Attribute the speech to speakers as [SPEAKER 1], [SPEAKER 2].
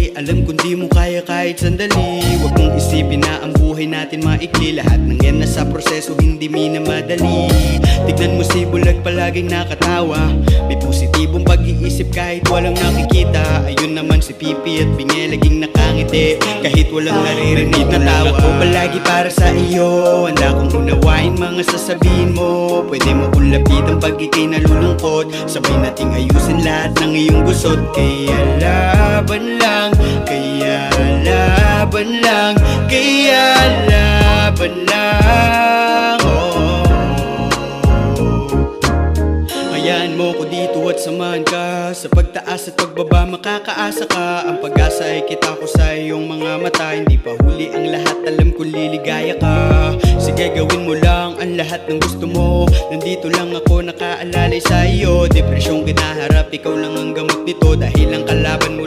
[SPEAKER 1] Alam kong di mo kaya kahit sandali. Huwag mong isipin na ang buhay natin maikli. Lahat ng yan nasa proseso hindi minamadali Tignan mo si Bulag palaging nakatawa. May pag-iisip kahit walang nakikita Ayun naman si Pipi at Binge laging nakangiti. Kahit walang naririnig na tawa Ako palagi para sa iyo. Handa kong unawain mga sasabihin mo. Pwede mo kong lapitan pag ikay nalulungkot. Sabay nating ayusin lahat ng iyong gusot. Kaya laban lang Kaya laban Hayaan mo ko dito at samahan ka. Sa pagtaas at pagbaba makakaasa ka. Ang pag-asa ay kita ko sa iyong mga mata. Hindi pa huli ang lahat, alam ko liligaya ka. Sige gawin mo lang ang lahat ng gusto mo. Nandito lang ako nakaalalay sa iyo Depresyong kinaharap, ikaw lang ang gamot nito. Dahil ang kalaban mo